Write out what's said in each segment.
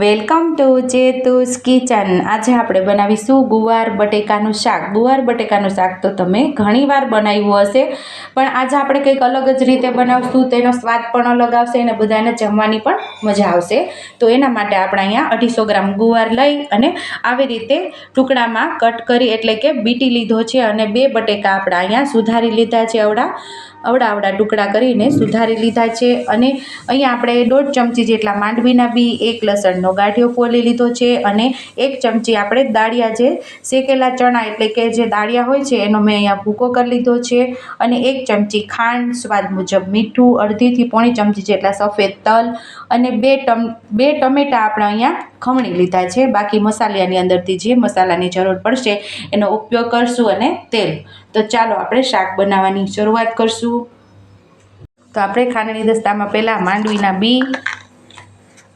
Welcome to જેતુસ kitchen. આજે આપણે બનાવીશું ગુવાર બટેકાનું શાક. ગુવાર બટેકાનું શાક તો તમે ઘણીવાર બનાવ્યું હશે, પણ આજે આપણે કંઈક અલગ જ રીતે બનાવશું. તેનો સ્વાદ પણ અલગ આવશે અને બધાને જમવાની પણ મજા આવશે. તો એના માટે આપણે અહીંયા અઢીસો ગ્રામ ગુવાર લઈ અને આવી રીતે ટુકડામાં કટ કરી, એટલે કે બીટી લીધો છે અને બે બટેકા આપણે અહીંયા સુધારી લીધા છે. અવડા અવડા અવડા ટુકડા કરીને સુધારી લીધા છે. અને અહીંયા આપણે દોઢ ચમચી જેટલા માંડવીના બી, એક લસણનો ગાંઠિયો ફોલી લીધો છે અને એક ચમચી આપણે દાળિયા જે શેકેલા ચણા એટલે કે જે દાળિયા હોય છે, એનો મેં અહીંયા ભૂકો કરી લીધો છે અને એક ચમચી ખાંડ, સ્વાદ મુજબ મીઠું, અડધીથી પોણી ચમચી જેટલા સફેદ તલ અને બે ટમ, બે ટમેટાં આપણે અહીંયા ખમણી લીધા છે. બાકી મસાલિયાની અંદરથી જે મસાલાની જરૂર પડશે, એનો ઉપયોગ કરશું અને તેલ. તો ચાલો આપણે શાક બનાવવાની શરૂઆત કરશું. તો આપણે ખાંડની દસ્તામાં પહેલાં માંડવીના બી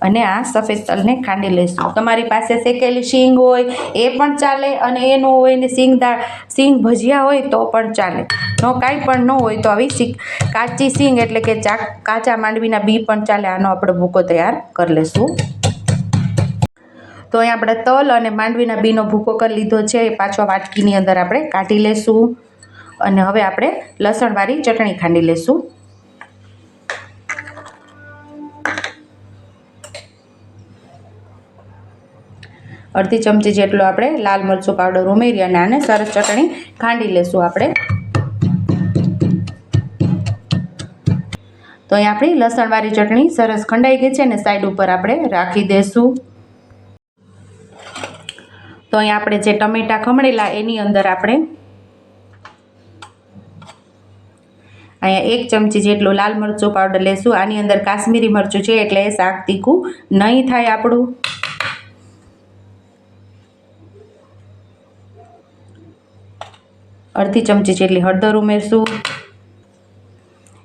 અને આ સફેદ તલને ખાંડી લઈશું. તમારી પાસે શેકેલી શીંગ હોય, એ પણ ચાલે અને એ ન હોય ને શીંગ દાળ, શીંગ ભજીયા હોય તો પણ ચાલે. નો કાંઈ પણ ન હોય તો આવી કાચી શીંગ એટલે કે ચા, કાચા માંડવીના બી પણ ચાલે. આનો આપણે ભૂકો તૈયાર કરી લઈશું. તો અહીં આપણે તલ અને માંડવીના બીનો ભૂકો કરી લીધો છે. એ પાછો વાટકીની અંદર આપણે કાઢી લેશું અને હવે આપણે લસણવાળી ચટણી ખાંડી લેશું અડધી ચમચી જેટલો આપણે લાલ મરચું પાવડર ઉમેરી અને આને સરસ ચટણી ખાંડી લેશું આપણે. તો અહીં આપણી લસણવાળી ચટણી સરસ ખંડાઈ ગઈ છે અને સાઈડ ઉપર આપણે રાખી દઈશું તો અહીં આપણે જે ટમેટાં ખમણેલા એની અંદર આપણે અહીંયા એક ચમચી જેટલું લાલ મરચું પાવડર લેશું. આની અંદર કાશ્મીરી મરચું છે એટલે શાક તીખું નહીં થાય આપણું. અડધી ચમચી જેટલી હળદર ઉમેરશું.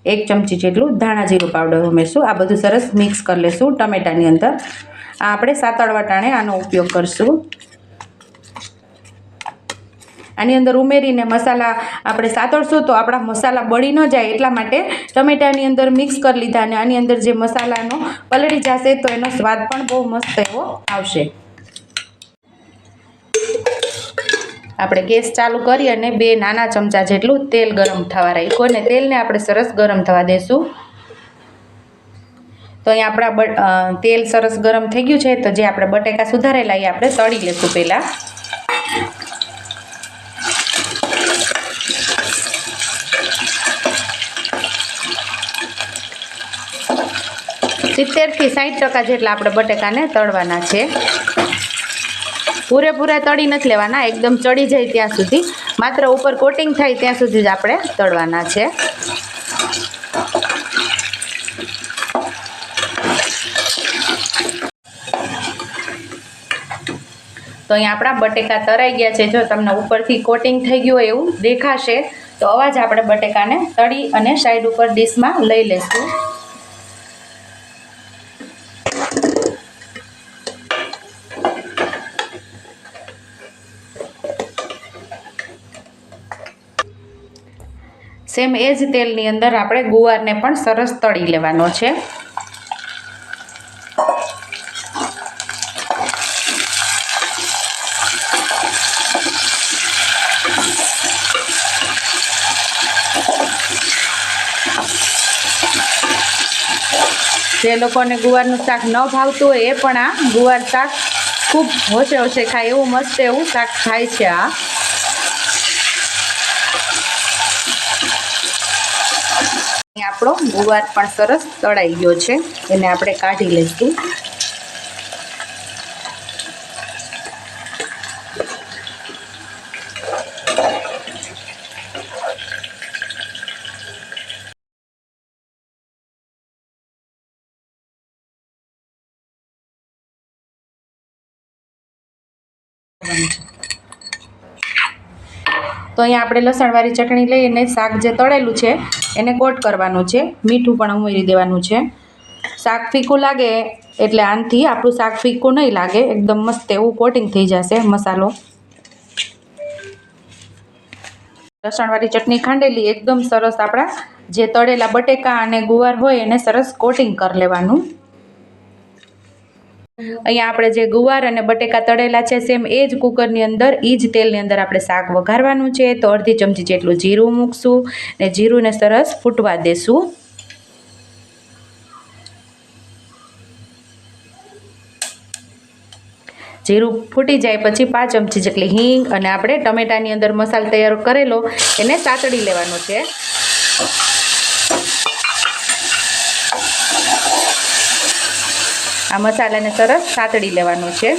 એક ચમચી જેટલું ધાણા જીરું પાવડર ઉમેરશું. આ બધું સરસ મિક્સ કરી લેશું ટમેટાની અંદર. આ આપણે સાતળવા ટાણે આનો ઉપયોગ કરશું. આની અંદર ઉમેરીને મસાલા આપણે સાતળશું તો આપણા મસાલા બળી ન જાય એટલા માટે ટમેટાની અંદર મિક્સ કરી લીધા અને આની અંદર જે મસાલાનો પલળી જશે તો એનો સ્વાદ પણ બહુ મસ્ત એવો આવશે. આપણે ગેસ ચાલુ કરી અને બે નાના ચમચા જેટલું તેલ ગરમ થવા રાખ્યું અને તેલને આપણે સરસ ગરમ થવા દેશું. તો અહીં આપણા તેલ સરસ ગરમ થઈ ગયું છે, તો જે આપણે બટેકા સુધારેલા એ આપણે તળી લેશું પહેલાં. સિત્તેરથી સાઠ ટકા જેટલા આપણે બટેકાને તળવાના છે. પૂરેપૂરા તળી નથી લેવાના, એકદમ ચડી જાય ત્યાં સુધી. માત્ર ઉપર કોટિંગ થાય ત્યાં સુધી જ આપણે તળવાના છે. તો અહીંયા આપણા બટેકા તરાઈ ગયા છે. જો તમને ઉપરથી કોટિંગ થઈ ગયું હોય એવું દેખાશે, તો અવાજ આપણે બટેકાને તળી અને સાઈડ ઉપર ડીશમાં લઈ લઈશું સેમ એ જ તેલની અંદર આપણે ગુવારને પણ સરસ તળી લેવાનો છે. જે લોકોને ગુવારનું શાક ન ભાવતું હોય એ પણ આ ગુવાર શાક ખૂબ હોશે હોશે ખાય, એવું મસ્ત એવું શાક ખાય છે આ. આપણો ગુવાર પણ સરસ તળાઈ ગયો છે. એને આપણે કાઢી લઈશું. તો અહીંયા આપણે લસણવાળી ચટણી લઈને શાક જે તળેલું છે એને કોટ કરવાનું છે, મીઠું પણ ઉમેરી દેવાનું છે. શાક ફીકું લાગે એટલે આનાથી આપણું શાક ફીકું નહીં લાગે, એકદમ મસ્ત એવું કોટિંગ થઈ જશે, મસાલો. લસણવાળી ચટણી ખાંડેલી, એકદમ સરસ આપણા જે તળેલા બટેકા અને ગુવાર હોય એને સરસ કોટિંગ કરી લેવાનું. અહીંયા આપણે જે ગુવાર અને બટેકા તળેલા છે સેમ એ જ કુકરની અંદર એ જ તેલની અંદર આપણે શાક વઘારવાનું છે. તો અડધી ચમચી જેટલું જીરું મૂકશું ને જીરુંને સરસ ફૂટવા દેશું. જીરું ફૂટી જાય પછી પાંચ ચમચી જેટલી હિંગ અને આપણે ટમેટાની અંદર મસાલો તૈયાર કરેલો, એને સાતડી લેવાનો છે. આ મસાલાને સરસ સાતડી લેવાનો છે.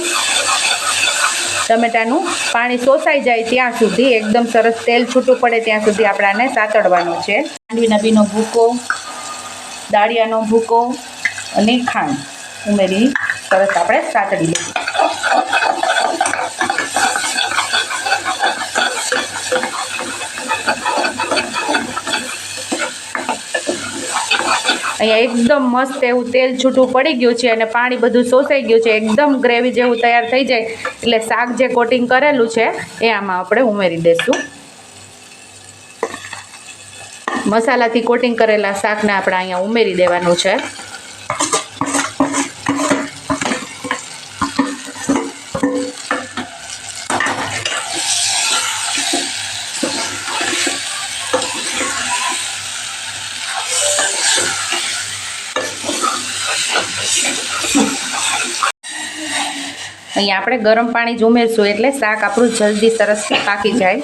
ટમેટાનું પાણી શોષાઈ જાય ત્યાં સુધી, એકદમ સરસ તેલ છૂટું પડે ત્યાં સુધી આપણે આને સાતડવાનું છે. માંડવી નબીનો ભૂકો, દાળિયાનો ભૂકો અને ખાંડ ઉમેરી સરસ આપણે સાતડી લઈશું અહીંયા એકદમ મસ્ત એવું તેલ છૂટું પડી ગયું છે અને પાણી બધું શોષાઈ ગયું છે. એકદમ ગ્રેવી જેવું તૈયાર થઈ જાય. એટલે શાક જે કોટિંગ કરેલું છે એ આમાં આપણે ઉમેરી દઈશું મસાલાથી કોટિંગ કરેલા શાકને આપણે અહીંયા ઉમેરી દેવાનું છે. અહીંયા આપણે ગરમ પાણી જ ઉમેરશું એટલે શાક આપણું જલ્દી સરસ પાકી જાય.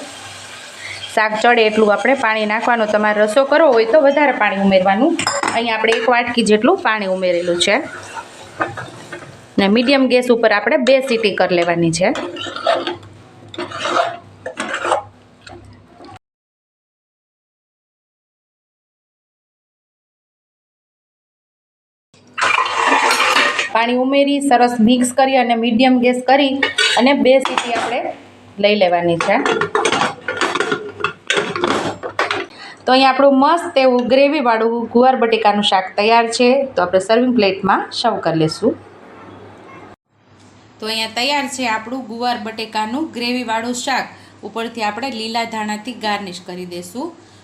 શાક ચડે એટલું આપણે પાણી નાખવાનું. તમારે રસો કરવો હોય તો વધારે પાણી ઉમેરવાનું. અહીંયા આપણે એક વાટકી જેટલું પાણી ઉમેરેલું છે. ને મીડિયમ ગેસ ઉપર આપણે બે સીટી કરી લેવાની છે. પાણી ઉમેરી, સરસ મિક્સ કરી અને મીડિયમ ગેસ કરી અને બે સીટી આપણે લઈ લેવાની છે. તો અહીંયા આપણું મસ્ત એવું ગ્રેવીવાળું ગુવાર બટેકાનું શાક તૈયાર છે. તો આપણે સર્વિંગ પ્લેટમાં સર્વ કરી લઈશું. તો અહીંયા તૈયાર છે આપણું ગુવાર બટેકાનું ગ્રેવીવાળું શાક. ઉપરથી આપણે લીલા ધાણાથી ગાર્નિશ કરી દઈશું.